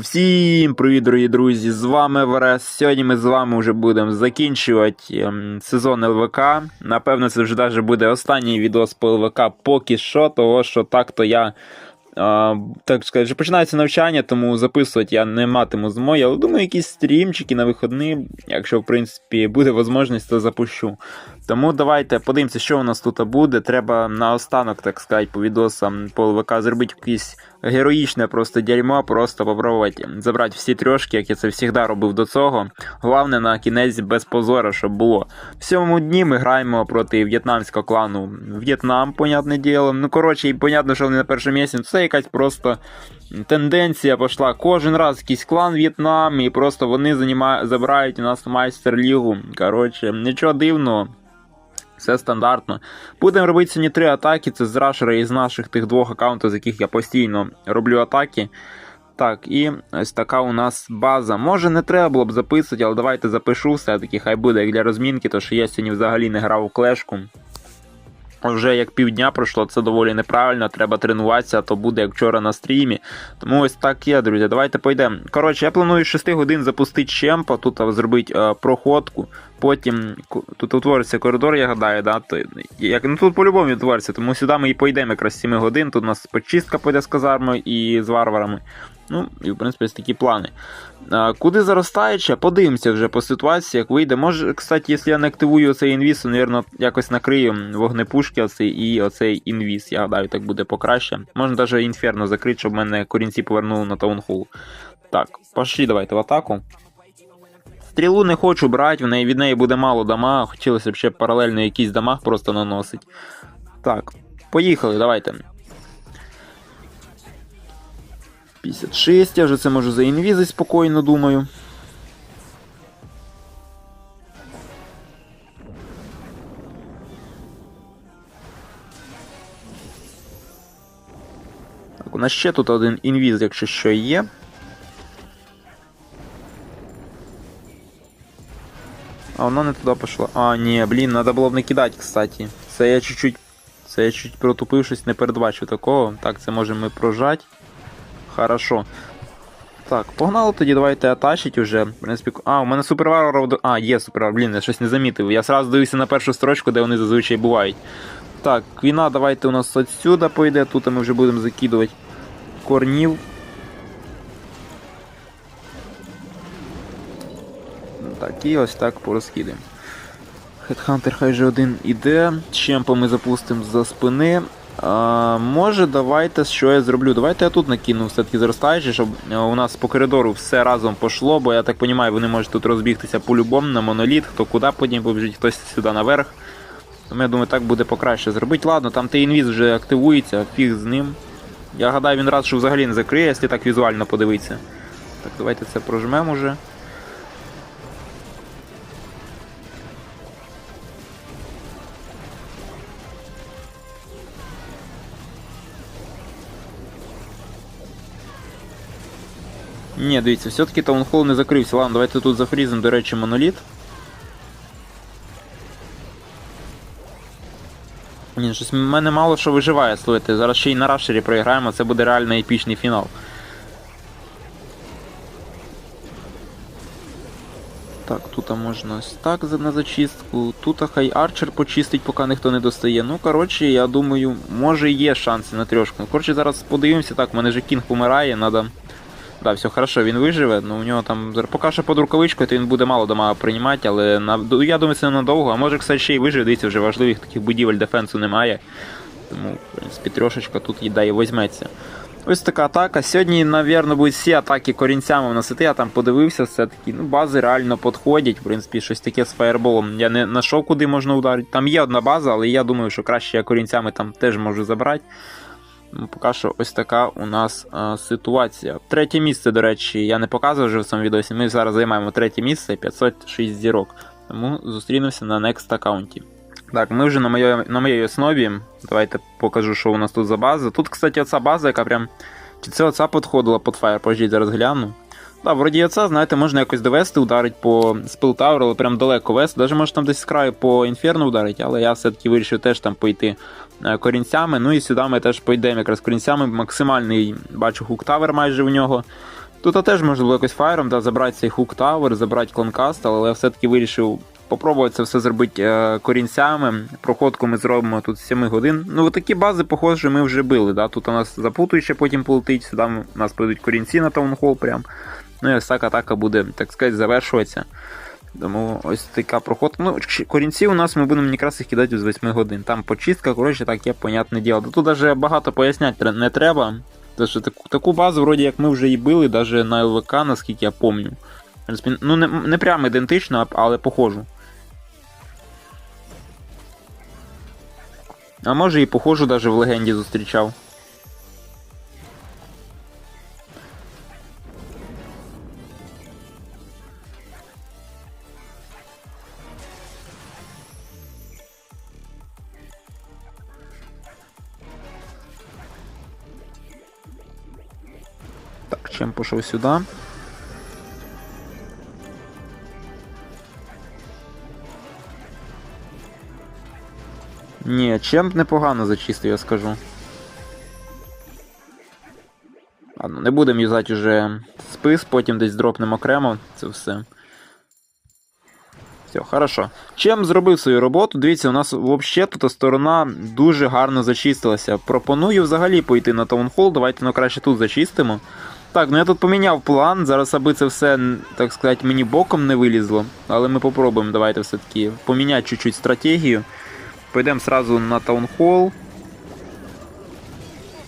Всім привіт, дорогі друзі! З вами Верес. Сьогодні ми з вами вже будемо закінчувати ем, сезон ЛВК. Напевно, це вже навіть буде останній відос по ЛВК поки що, того що так-то я. е, так сказати, вже починається навчання, тому записувати я не матиму змоги, але думаю, якісь стрімчики на виходні, якщо в принципі буде можливість, то запущу. Тому давайте подивимося, що у нас тут буде. Треба наостанок, так сказати, по відосам по ЛВК зробити якісь героїчне просто дерьмо, просто попробувати забрати всі трьошки, як я це завжди робив до цього. Головне на кінець без позора, щоб було. В сьомому дні ми граємо проти в'єтнамського клану В'єтнам, понятне діло. Ну, коротше, і понятно, що вони на першому місці. Це якась просто тенденція пішла. Кожен раз якийсь клан В'єтнам, і просто вони забирають у нас майстер-лігу. Коротше, нічого дивного. Все стандартно. Будемо робити сьогодні три атаки. Це з рашера і з наших тих двох аккаунтів, з яких я постійно роблю атаки. Так, і ось така у нас база. Може не треба було б записувати, але давайте запишу все-таки, хай буде як для розмінки, тому що я сьогодні взагалі не грав у клешку. Вже як півдня пройшло, це доволі неправильно, треба тренуватися, а то буде як вчора на стрімі. Тому ось так є, друзі. Давайте пойдемо. Коротше, я планую з 6 годин запустити чемпа, тут зробити е, проходку. Потім тут утвориться коридор, я гадаю, да? То, як, ну тут по-любому відтвориться, тому сюди ми і пойдемо якраз 7 годин. Тут у нас почистка пойде з казармою і з варварами. Ну, і в принципі такі плани. А, куди заростаюче, подивимося вже по ситуації, як вийде. Може, кстати, якщо я не активую цей інвіз, то, мабуть, якось накрию вогнепушки оцей і оцей інвіз. Я гадаю, так буде покраще. Можна навіть інферно закрити, щоб мене корінці повернули на таунхол. Так, пошли давайте в атаку. Стрілу не хочу брати, в неї, від неї буде мало дама, хотілося б ще паралельно якийсь дамаг просто наносить. Так, поїхали, давайте. 56, я вже це можу заінвізити спокійно, думаю. Так, у нас ще тут один інвіз, якщо що є. А воно не туди пішло. А, ні, блін, треба було б не кидати, кстати. Це я чуть-чуть. Це я чуть протупив щось, не передбачив такого. Так, це можемо ми прожати. Хорошо. Так, погнали тоді, давайте атачить уже. В принципі, а, у мене суперварвар. А, є суперварвар, блін, я щось не замітив. Я сразу дивився на першу строчку, де вони зазвичай бувають. Так, квіна, давайте у нас отсюда пойде, тут ми вже будемо закидувати корнів. Так, і ось так порозкидаємо. Хедхантер хай же один іде. Чемпа ми запустимо за спини. А, може, давайте що я зроблю. Давайте я тут накину все-таки зростаючи, щоб е, у нас по коридору все разом пошло, бо я так розумію, вони можуть тут розбігтися по-любому на моноліт, хто куди потім побіжить, хтось сюди наверх. Тому я думаю, так буде покраще зробити. Ладно, там той інвіз вже активується, фіг з ним. Я гадаю, він раз, що взагалі не закриє, якщо так візуально подивитися. Так, давайте це прожмемо уже. Ні, дивіться, все-таки таунхол не закрився. Ладно, давайте тут зафрізимо, до речі, моноліт. Ні, щось в мене мало що виживає, слухайте. Зараз ще й на рашері проіграємо, це буде реально епічний фінал. Так, тут можна ось так на зачистку. Тут хай арчер почистить, поки ніхто не достає. Ну, коротше, я думаю, може є шанси на трьошку. Коротше, зараз подивимося. Так, в мене же кінг помирає, надо. Да, все хорошо, він виживе, ну у нього там поки що під рукавичкою, то він буде мало дамага приймати, але на, я думаю, це ненадовго. А може, кстати, ще й виживе, дивіться, вже важливих таких будівель дефенсу немає. Тому, в принципі, трошечка тут їда і візьметься. Ось така атака. Сьогодні, напевно, будуть всі атаки корінцями на сети, я там подивився, все-таки ну, бази реально підходять. В принципі, щось таке з фаєрболом. Я не знайшов, куди можна ударити. Там є одна база, але я думаю, що краще я корінцями там теж можу забрати. Ну, Поки що ось така у нас а, ситуація. Третє місце, до речі, я не показував вже в цьому відео. Ми зараз займаємо третє місце, 506 зірок. Тому зустрінемося на next аккаунті. Так, ми вже на моє, на моїй основі. Давайте покажу, що у нас тут за база. Тут, кстати, оця база, яка прям. Чи це оця підходила під фаєр, пождіть, зараз гляну. Так, вроді оця, знаєте, можна якось довести, ударить по спилтауру, але прям далеко вести. Даже може там десь з краю по інферно ударить, але я все-таки вирішив теж там пойти е, корінцями. Ну і сюди ми теж пойдемо якраз корінцями. Максимальний бачу хуктавер майже в нього. Тут теж можна було якось фаєром да, забрати цей хук тавер, забрати клонкаст, але я все-таки вирішив попробувати це все зробити е, корінцями. Проходку ми зробимо тут з 7 годин. Ну, такі бази, похоже, ми вже били. Да? Тут у нас запутуюче потім полетить, сюди у нас прийдуть корінці на таунхол прям. Ну і ось так атака буде, так сказати, завершуватися. Тому ось така проходка. Ну, корінці у нас ми будемо якраз їх кидати з 8 годин. Там почистка, коротше, таке, понятне діло. Тут даже багато поясняти не треба. Тому що таку, таку базу, вроді як ми вже і били, навіть на ЛВК, наскільки я пам'ятаю. Ну, не, не прямо ідентично, але похожу. А може і похожу даже в легенді зустрічав. Чим пішов сюди. Ні, чемп непогано зачистив, я скажу. Ладно, не будемо юзати вже спис, потім десь дропнемо окремо це все. Все, хорошо. Чим зробив свою роботу? Дивіться, у нас взагалі тут сторона дуже гарно зачистилася. Пропоную взагалі пойти на таунхол, давайте ну, краще тут зачистимо. Так, ну я тут поміняв план, зараз аби це все, так сказати, мені боком не вилізло. Але ми попробуємо, давайте все-таки поміняти чуть-чуть стратегію. Пойдемо сразу на таунхол.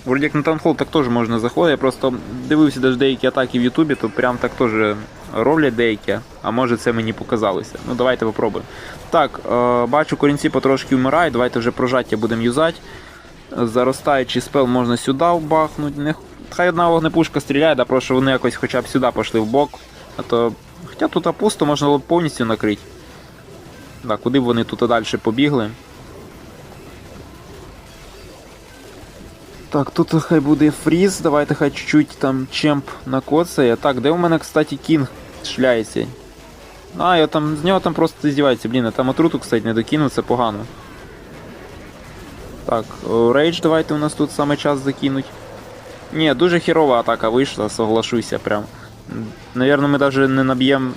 Вроді як на таунхол так теж можна заходити. Я просто дивився даже деякі атаки в Ютубі, то прям так теж роблять деякі, а може це мені показалося. Ну давайте попробуємо. Так, е, бачу, корінці потрошки вмирають, давайте вже прожаття будемо юзати. Заростаючий спел можна сюди вбахнути. Хай одна вогнепушка стріляє, да просто вони якось хоча б сюди пішли в бок. А то. Хоча тут пусто можна було б повністю накрити. Так, куди б вони тут далі побігли. Так, тут хай буде фріз, давайте хай чуть-чуть там чемп накоцає. Так, де у мене, кстати, кінг шляється? А, я там, з нього там просто здівається, блін, а там отруту, кстати, не докинув, це погано. Так, рейдж давайте у нас тут саме час закинуть. Ні, дуже херова атака вийшла, соглашуся прям. Наверно, ми навіть не наб'ємо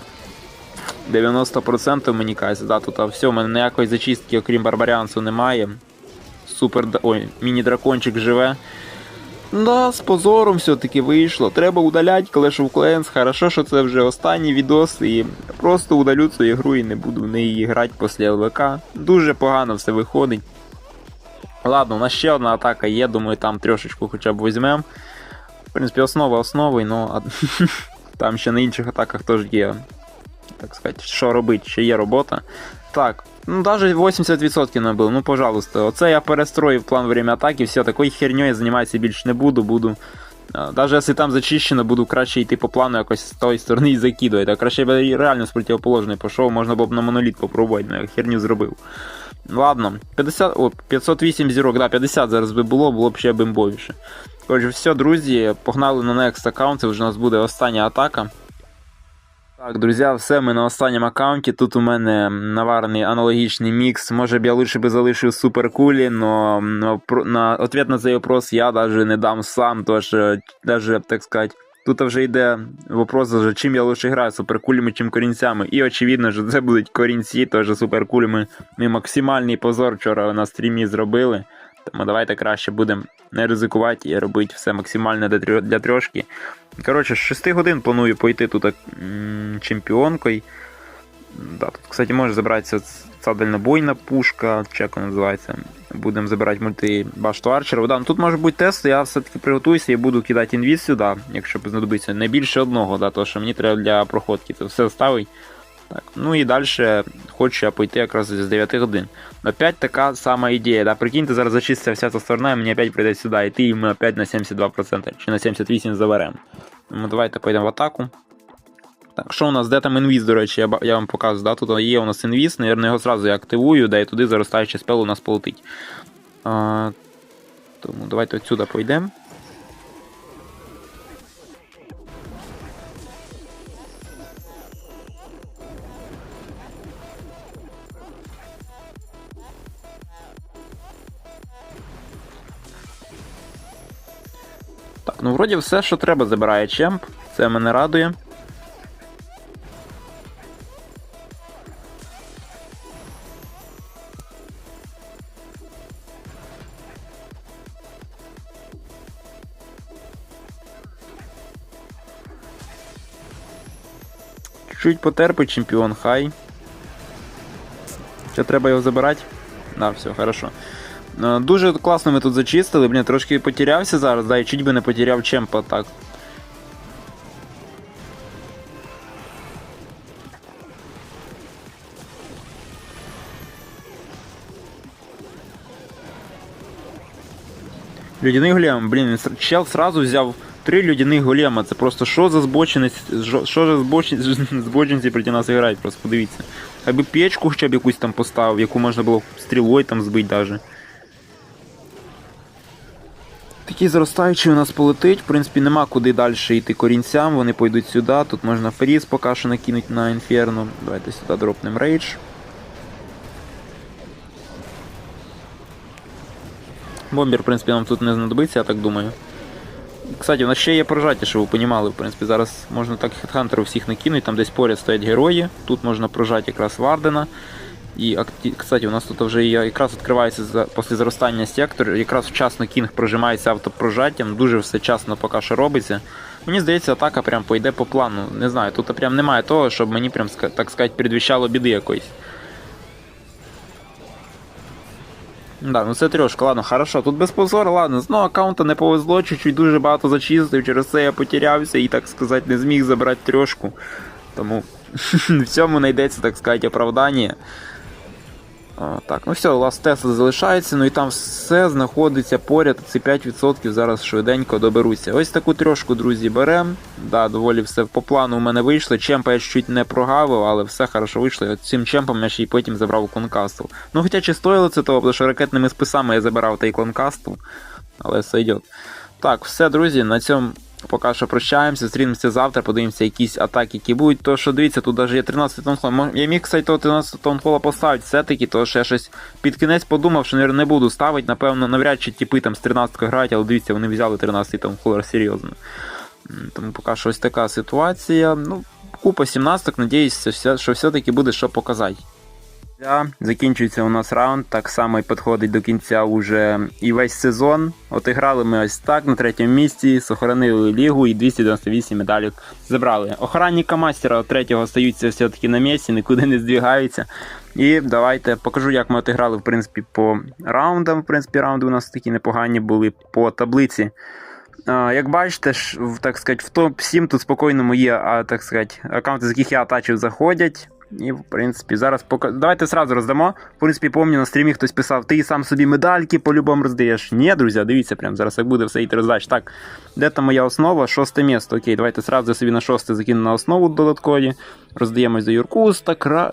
90% мені кажеться, да, тут а все, у мене ніякої зачистки, окрім барбаріансу, немає. Супер. Ой, міні-дракончик живе. Да, з позором все-таки вийшло. Треба удаляти Clash of Clans. Хорошо, що це вже останній відос, і просто удалю цю ігру і не буду в неї грати після ЛВК. Дуже погано все виходить. Ладно, у нас ще одна атака є, думаю, там трошечку хоча б візьмемо. В принципі, основа основи, ну там ще на інших атаках теж є. Так сказати, що робити, ще є робота. Так, ну даже 80% набив, ну пожалуйста. Оце я перестроїв план время атаки, все, такою херньою займатися більше не буду, буду. Даже якщо там зачищено, буду краще йти по плану якось з тої сторони і закидувати. А краще б я реально з противоположної пішов, можна було б на моноліт попробувати, ну я херню зробив. Ладно, 50, о, 508 зірок, да, 50 зараз би було, було б ще бимбовіше. Отже, все, друзі, погнали на next аккаунт, це вже у нас буде остання атака. Так, друзі, все, ми на останньому аккаунті. Тут у мене наварений аналогічний мікс. Може б я лучше би залишив суперкулі, но на, на ответ на цей вопрос я даже не дам сам, тож е, даже, так сказати, тут вже йде вопрос, чим я лучше граю, суперкулями чим корінцями. І очевидно, що це будуть корінці, тож суперкулями ми максимальний позор вчора на стрімі зробили. Тому давайте краще будемо не ризикувати і робити все максимально для трьо- для трьошки. Коротше, з 6 годин планую пойти тут чемпіонкою. Да, тут, кстати, може забратися ця дальнобойна пушка, як вона називається. Будемо забирати мультибашту арчерів. Да, ну тут може бути тест, я все-таки приготуюся і буду кидати інвіз сюди, якщо знадобиться. Не більше одного, да, тому що мені треба для проходки це все ставить. Так, ну і далі хочу я пойти якраз з 9 годин. Опять така сама ідея. Да? Прикиньте, зараз зачиститься вся ця сторона, і мені опять прийде сюди йти, і ми опять на 72% чи на 78% заберемо. Тому давайте пойдемо в атаку. Так, що у нас? Де там інвіз, до речі, я, вам показую, да? Тут є у нас інвіз, наверное, його зразу я активую, да і туди заростаючий спел у нас полетить. А, тому давайте отсюди пойдемо. Так, ну вроді все, що треба, забирає чемп. Це мене радує. Чуть потерпить чемпіон, хай. Що треба його забирати? Да, все, хорошо. Е, Дуже класно ми тут зачистили, блін, трошки потерявся зараз, да, і чуть би не потеряв чемпа так. Людяний голем, блін, чел сразу взяв три людяних голема. Це просто що за збочинець, що за збочинці проти нас грають, просто подивіться. Хай би печку хоча б якусь там поставив, яку можна було стрілою там збити даже. Такий зростаючий у нас полетить, в принципі, нема куди далі йти корінцям, вони пойдуть сюди, тут можна фріз поки що накинути на інферно. Давайте сюди дропнем рейдж. Бомбер, в принципі, нам тут не знадобиться, я так думаю. Кстати, у нас ще є прожаття, щоб ви понімали, в принципі, зараз можна так хедхантерів всіх накинути, там десь поряд стоять герої, тут можна прожати якраз Вардена. І, кстати, у нас тут вже якраз відкривається після зростання сектор, якраз вчасно кінг прожимається автопрожаттям, дуже все часно поки що робиться. Мені здається, атака прям пойде по плану. Не знаю, тут прям немає того, щоб мені прям, так сказати, передвіщало біди якоїсь. Да, ну це трьошка, ладно, хорошо. Тут без позору, ладно, знову аккаунта не повезло, чуть-чуть дуже багато зачистив, через це я потерявся і, так сказати, не зміг забрати трьошку. Тому в цьому знайдеться, так сказати, оправдання. Так, ну все, Last Tesla залишається, ну і там все знаходиться поряд, ці 5% зараз швиденько доберуться. Ось таку трьошку, друзі, беремо. Да, доволі все по плану у мене вийшло. Чемпа я чуть не прогавив, але все хорошо вийшло. І цим чемпом я ще й потім забрав Конкастл. Ну хоча чи стоїло це того, тому що ракетними списами я забирав той Конкастл, але все йде. Так, все, друзі, на цьому поки що прощаємося, зустрінемося завтра, подивимося якісь атаки, які будуть. То що дивіться, тут навіть є 13 тонхол. Я міг, кстати, того 13 тонхола поставити все-таки, то що я щось під кінець подумав, що наверное, не буду ставити. Напевно, навряд чи типи там з 13 грають, але дивіться, вони взяли 13 тонхолер серйозно. Тому поки що ось така ситуація. Ну, купа 17, надіюсь, що все-таки буде що показати. Закінчується у нас раунд, так само і підходить до кінця уже і весь сезон. От і грали ми ось так на третьому місці, сохранили лігу і 298 медалів забрали. Охранника мастера третього остаються все-таки на місці, нікуди не здвігаються. І давайте покажу, як ми от і грали в принципі, по раундам. В принципі, раунди у нас такі непогані були по таблиці. Як бачите, так сказати, в топ-7 тут спокійно а, так сказати, аккаунти, з яких я атачив, заходять. І, в принципі, зараз пока... Давайте сразу роздамо. В принципі, пам'ятаю, на стрімі хтось писав, ти сам собі медальки по-любому роздаєш. Ні, друзі, дивіться, прям зараз як буде все йти роздач. Так, де там моя основа? Шосте місто. Окей, давайте сразу собі на шосте закину на основу додаткові. Роздаємось за Юрку.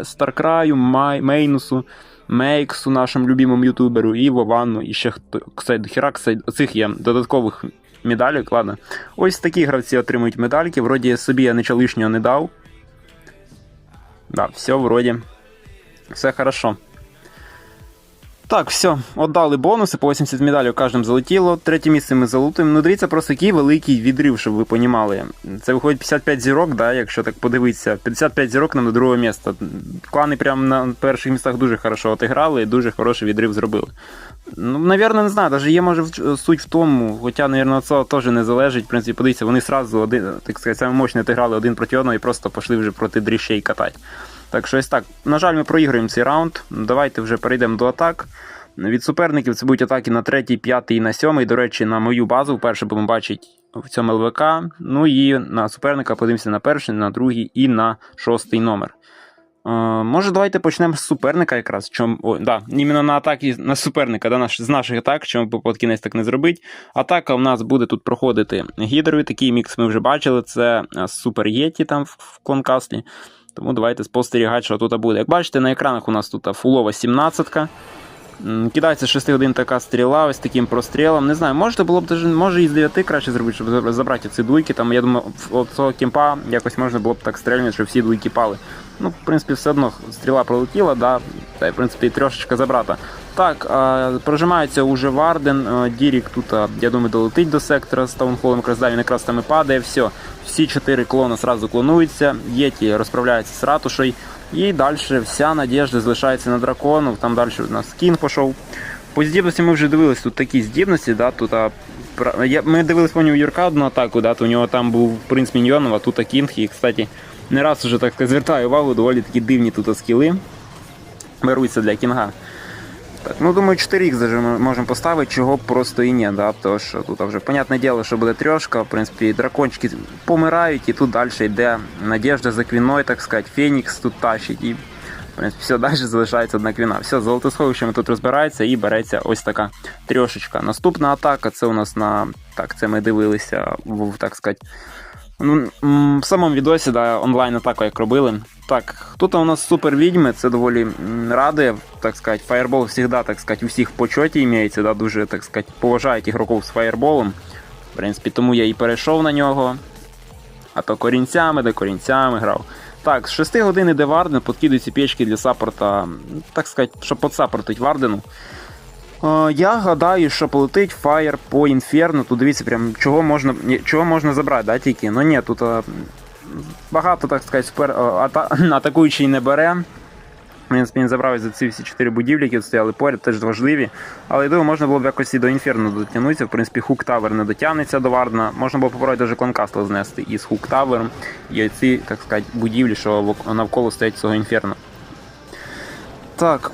Старкраю, Май... Мейнусу. Мейксу, нашому любимому ютуберу, і Вованну, і ще хто. Кстати, до хіра, кстати, цих є додаткових медалік, ладно. Ось такі гравці отримують медальки. Вроді собі я нічого лишнього не дав. Да, все вроде. Все хорошо. Так, все, отдали бонуси, по 80 медалей кожним залетіло. Третє місце ми залутуємо. Ну, дивіться, просто який великий відрив, щоб ви понімали. Це виходить 55 зірок, да, якщо так подивитися. 55 зірок нам до другого місця. Клани прямо на перших місцях дуже хорошо отіграли і дуже хороший відрив зробили. Ну, навірно, не знаю, навіть є може суть в тому, хоча, навірно, це теж не залежить. В принципі, подивіться, вони сразу один, так сказати, саме мощно отиграли один проти одного і просто пішли вже проти дріщей катати. Так що ось так. На жаль, ми проіграємо цей раунд. Давайте вже перейдемо до атак. Від суперників це будуть атаки на третій, п'ятий і на сьомий. До речі, на мою базу вперше будемо бачити в цьому ЛВК. Ну і на суперника подивимося на перший, на другий і на шостий номер. Е, може, давайте почнемо з суперника якраз. Чом, о, да, іменно на атаки на суперника, да, наш, з наших атак, чому б кінець так не зробити. Атака у нас буде тут проходити гідрові. Такий мікс ми вже бачили. Це е, Супер Єті там в, в конкаслі. Тому давайте спостерігати, що тут буде. Як бачите, на екранах у нас тут фулова 17-ка. Кидається з 6 годин така стріла, ось таким прострілом. Не знаю, може було б даже, може і з 9 краще зробити, щоб забрати ці дуйки. Там, я думаю, от цього кімпа якось можна було б так стрельнути, щоб всі дуйки пали. Ну, в принципі, все одно стріла пролетіла, да. Та в принципі трошечка забрата. Так, прожимається уже Варден. Дірік тут, я думаю, долетить до сектора з таунхолом, якраз він якраз там і падає. Все, всі чотири клона сразу клонуються. Єті розправляється з ратушою. І далі вся надіжда залишається на дракону. Там далі у нас кін пішов. По здібності ми вже дивились тут такі здібності, да, тут а, ми дивились по нього Юрка одну атаку, да, то у нього там був принц Міньйонов, а тут а кінг, і, кстати, не раз уже так звертаю увагу, доволі такі дивні тут скіли беруться для кінга. Так, ну думаю, 4х даже ми можемо поставити, чого просто і ні, да, тому що тут вже понятне діло, що буде трьошка, в принципі, дракончики помирають, і тут далі йде надіжда за квіною, так сказати, Фенікс тут тащить, і в принципі, все, далі залишається одна квіна. Все, золотосховищами тут розбирається і береться ось така трьошечка. Наступна атака, це у нас на. Так, це ми дивилися в, так сказати, Ну, в самому відосі, да, онлайн атаку як робили. Так, тут у нас супер відьми, це доволі радує, так сказати, фаєрбол завжди, так сказати, у всіх почоті імеється, да, дуже, так сказати, поважають ігроків з фаєрболом. В принципі, тому я і перейшов на нього. А то корінцями, де корінцями грав. Так, з 6 годин іде Варден, подкидуються печки для саппорта, так сказати, щоб подсаппортить Вардену. Е, Я гадаю, що полетить фаєр по інферно. Тут дивіться, прям чого можна, чого можна забрати, да, тільки. Ну ні, тут е, багато, так сказати, супер, е, ата, атакуючий не бере. В принципі, він забрав за ці всі чотири будівлі, які стояли поряд, теж важливі. Але я думаю, можна було б якось і до інферно дотягнутися. В принципі, хук тавер не дотягнеться до Вардена. Можна було попробувати даже кланкастл знести із хук тавером і ці, так сказати, будівлі, що навколо стоять цього інферно. Так,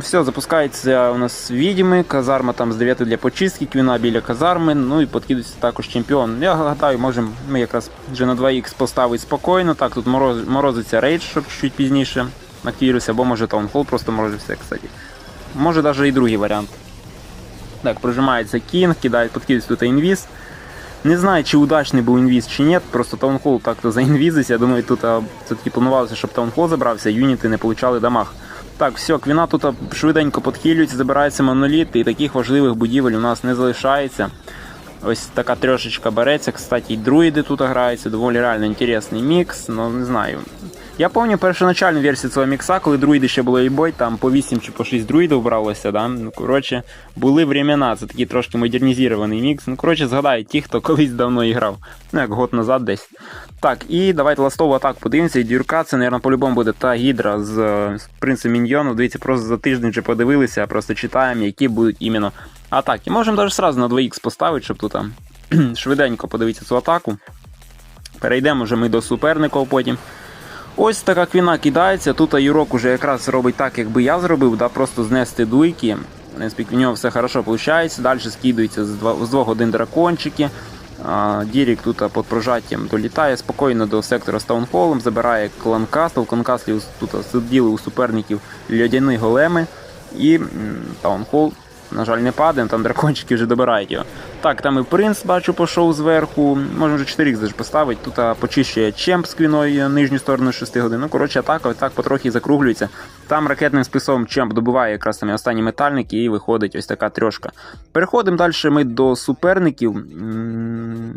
все, запускається у нас відьми, казарма там з 9 для почистки, квіна біля казарми, ну і подкидується також чемпіон. Я гадаю, можемо ми якраз вже на 2х поставити спокійно. Так, тут мороз, морозиться рейдж, щоб чуть пізніше активірувався, або може таунхол просто морозився, кстати. Може навіть і другий варіант. Так, прожимається кінг, кидає, подкидується тут інвіз. Не знаю, чи удачний був інвіз чи ні, просто таунхол так-то заінвізився. Я думаю, тут все-таки планувалося, щоб таунхол забрався, юніти не получали дамаг. Так, все, квіна тут швиденько підхилюється, забирається моноліт, і таких важливих будівель у нас не залишається. Ось така трошечка береться. Кстати, і друїди тут граються, доволі реально інтересний мікс, ну не знаю. Я пам'ятаю першоначальну версію цього мікса, коли друїди ще були бой, там по 8 чи по 6 друїдів бралося, да? Ну, коротше, були времена, це такий трошки модернізований мікс. Ну, коротше, згадають ті, хто колись давно іграв. Ну, як год назад десь. Так, і давайте ластову атаку подивимося. І Дюрка, це, мабуть, по-любому буде та гідра з, е, з принцем Міньйону. Дивіться, просто за тиждень вже подивилися, просто читаємо, які будуть іменно атаки. Можемо навіть сразу на 2х поставити, щоб тут там швиденько подивитися цю атаку. Перейдемо вже ми до суперників потім. Ось така квіна кидається. Тут Юрок уже якраз робить так, якби я зробив, да, просто знести дуйки. В принципі, у нього все хорошо виходить. Далі скидується з 2 з двох один дракончики. Дірік тут під прожаттям долітає спокійно до сектора з таунхолом, забирає кланкастл. В кланкастлі тут сиділи у суперників льодяні големи. І таунхол, на жаль, не падає, там дракончики вже добирають його. Так, там і принц, бачу, пішов зверху. Можна вже 4 х поставити. Тут почищує чемп з квіною нижню сторону 6 годин. Ну, коротше, атака так потрохи закруглюється. Там ракетним списом чемп добиває якраз самі останні метальники і виходить ось така трьошка. Переходимо далі ми до суперників.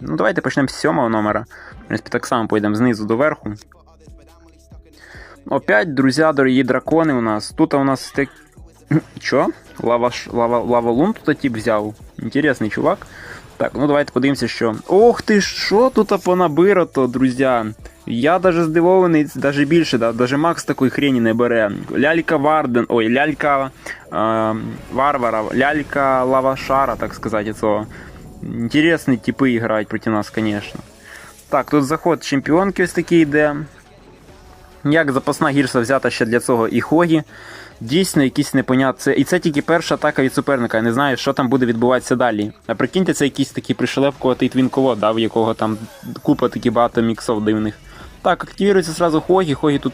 Ну, давайте почнемо з сьомого номера. Принципі, так само поїдемо знизу до верху. Опять, друзі, дорогі дракони у нас. Тут у нас так. Чо? Лава, ш- лава, лавалун тут тип взяв. Інтересний чувак. Так, ну давайте подивимося, що. Ох ти що тут понабирато, друзі. Я даже здивований, даже більше, да, даже Макс такої хрені не бере. Лялька Варден, ой, лялька е, Варвара, лялька Лавашара, так сказати, цього. Інтересні типи грають проти нас, звісно. Так, тут заход чемпіонки ось такий йде. Як запасна гірса взята ще для цього і Хогі. Дійсно, якісь непонятні. І це тільки перша атака від суперника. Я не знаю, що там буде відбуватися далі. А прикиньте, це якийсь такий пришелепкуватий твінковод, да, в якого там купа такі багато міксов дивних. Так, активується зразу Хогі. Хогі тут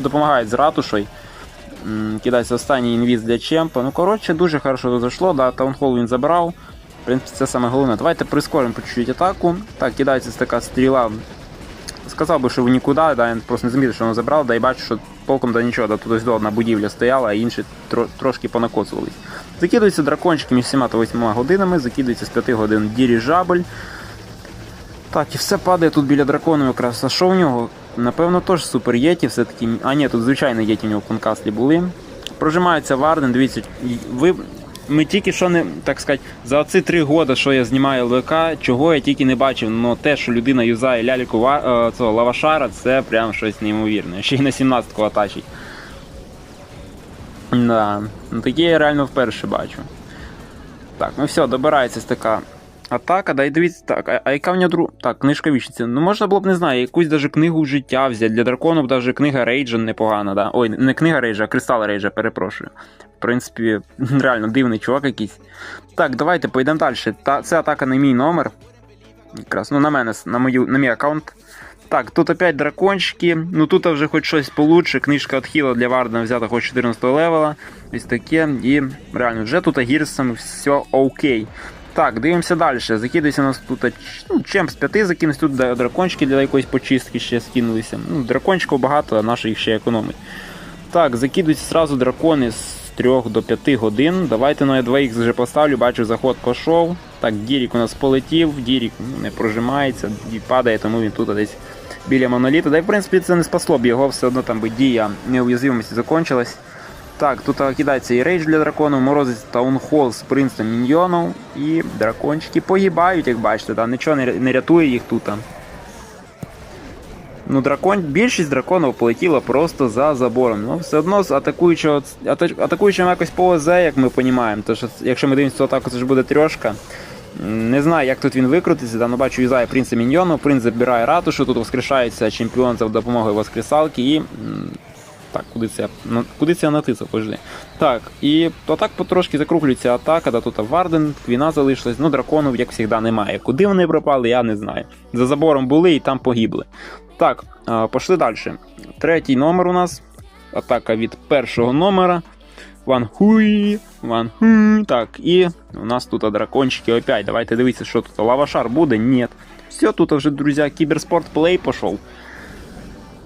допомагає з ратушою. Кидається останній інвіз для чемпа. Ну, коротше, дуже хорошо тут зайшло. Да, таунхол він забрав. В принципі, це саме головне. Давайте прискоримо по чуть-чуть атаку. Так, кидається така стріла сказав би, що в нікуди, да, я просто не замітив, що воно забрав, да і бачу, що толком до нічого, до до одна будівля стояла, а інші тро, трошки понакоцувались. Закидується дракончики між 7 та 8 годинами, закидується з 5 годин діріжабль. Так, і все падає тут біля дракону якраз. А що в нього? Напевно, теж супер єті, все-таки. А ні, тут звичайно єті в нього в конкаслі були. Прожимається Варден, дивіться, ви. Ми тільки що не, так сказати, за оці три роки, що я знімаю ЛВК, чого я тільки не бачив, але те, що людина юзає ляльку е, цього лавашара, це прям щось неймовірне. Ще й на 17-ку атачить. Да. Ну таке я реально вперше бачу. Так, ну все, добирається така атака. Дай дивіться, так, а, а яка в нього друг. Так, книжка вічниці. Ну можна було б не знаю, якусь даже книгу життя взяти. Для дракону б даже книга Рейджа непогана, да. Ой, не книга Рейджа, а кристал Рейджа, перепрошую. В принципі, реально дивний чувак якийсь. Так, давайте поїдемо далі. Та, це атака на мій номер. Якраз, ну на мене, на, мою, на мій аккаунт. Так, тут опять дракончики. Ну тут вже хоч щось получше. Книжка від Хіла для Вардена взята хоч 14 левела. Ось таке. І реально, вже тут гірсом все окей. Так, дивимося далі. Закидується у нас тут ну, чемп з 5 закинуть, тут дракончики для якоїсь почистки ще скинулися. Ну, дракончиків багато, а наші їх ще економить. Так, закидуються зразу дракони з 3 до 5 годин. Давайте на 2х вже поставлю, бачу, заход пішов. Так, Дірік у нас полетів, Дірік ну, не прожимається, падає, тому він тут десь біля моноліта. Да й в принципі це не спасло б його, все одно там би дія неуязвимості закончилась. Так, тут кидається і рейдж для дракону, морозить таунхол з принцем міньйоном, і дракончики погибають, як бачите, да, нічого не, рятує їх тут. Ну, дракон, більшість драконів полетіла просто за забором. Ну, все одно з атакуючого, ата- атакуючим якось повезе, як ми розуміємо. Тож, якщо ми дивимося цю атаку, це ж буде трьошка. Не знаю, як тут він викрутиться. Там, ну, бачу, юзає принца міньйону, принц забирає ратушу, тут воскрешається чемпіон за допомогою воскресалки і. Так, куди це куди це я натисав, пожди. Так, і отак потрошки закруглюється атака, да тут Варден, Квіна залишилась, ну драконів, як завжди, немає. Куди вони пропали, я не знаю. За забором були і там погибли. Так, а, пішли далі. Третій номер у нас. Атака від першого номера. Ван Хуй, Ван Хуй. Так, і у нас тут дракончики опять. Давайте дивитися, що тут. Лавашар буде? Ні. Все, тут вже, друзі, кіберспорт плей пішов.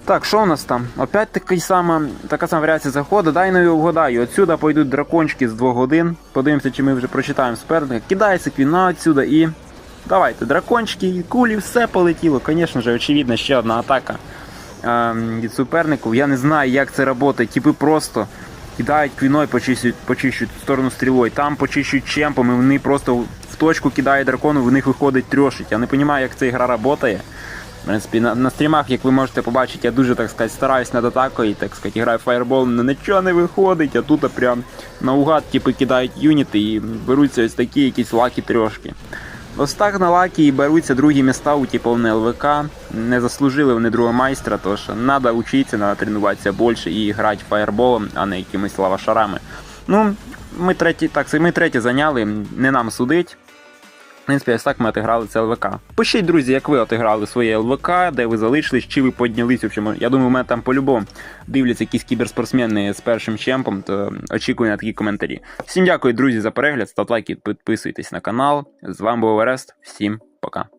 Так, що у нас там? Опять такий сама, така сама варіація заходу. Дай нові вгадаю. Отсюда пойдуть дракончики з 2 годин. Подивимося, чи ми вже прочитаємо суперника. Кидається квіна отсюда і. Давайте, дракончики, кулі, все полетіло. Звісно ж, очевидно, ще одна атака ем, від суперників. Я не знаю, як це працює. Типи просто кидають квіною, почищують, почищують сторону стрілою, там почищують чемпом, і вони просто в точку кидають дракону, в них виходить трьошить. Я не розумію, як ця гра працює. В принципі, на, на стрімах, як ви можете побачити, я дуже так сказати, стараюсь над атакою, так сказати, граю фаєрбол, але нічого не виходить, а тут прям наугад типу, кидають юніти і беруться ось такі якісь лакі трьошки. Ось так на лакі і беруться другі міста у типовне ЛВК. Не заслужили вони другого майстра, тож треба вчитися, треба тренуватися більше і грати фаєрболом, а не якимись лавашарами. Ну, ми треті, так, ми треті зайняли, не нам судить. В принципі, ось так ми отіграли це ЛВК. Пишіть, друзі, як ви отиграли своє ЛВК, де ви залишились, чи ви піднялись. В общем, я думаю, у мене там по-любому дивляться якісь кіберспортсмени з першим чемпом, то очікую на такі коментарі. Всім дякую, друзі, за перегляд. Ставте лайки, підписуйтесь на канал. З вами був Верест. Всім пока.